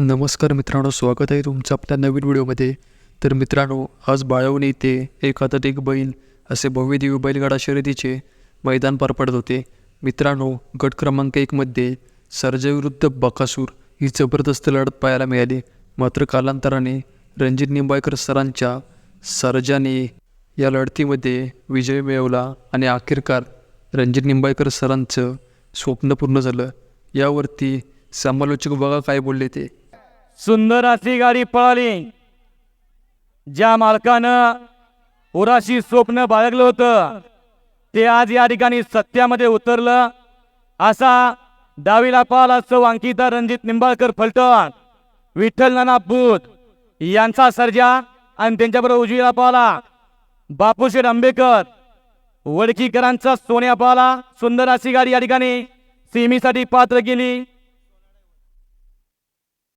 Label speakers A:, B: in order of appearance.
A: नमस्कार मित्रांनो स्वागत आहे तुमचं आपल्या नवीन व्हिडिओमध्ये. तर मित्रांनो आज बाळवणी येथे एक हातात एक बैल असे भव्यदेवी बैलगाडा शर्यतीचे मैदान पार पडत होते. मित्रांनो गट क्रमांक एकमध्ये सर्जविरुद्ध बकासूर ही जबरदस्त लढत पाहायला मिळाली. मात्र कालांतराने रणजित निंबाळकर सरांच्या सर्जाने या लढतीमध्ये विजय मिळवला आणि अखेरकार रणजित निंबाळकर सरांचं स्वप्न पूर्ण झालं. यावरती समालोचक बघा काय बोलले ते.
B: सुंदर अशी गाडी पळाली. ज्या मालकानं उराशी स्वप्न बाळगलं होतं ते आज या ठिकाणी सत्यामध्ये उतरलं. असा डावीला पाल सौ अंकिता रणजित निंबाळकर फलटण विठ्ठल नाना भूत यांचा सर्जा आणि त्यांच्याबरोबर उजवीला पाला बापूशेठ आंबेकर वडकीकरांचा सोन्या पाला सुंदर अशी गाडी या ठिकाणी सिमीसाठी पात्र केली.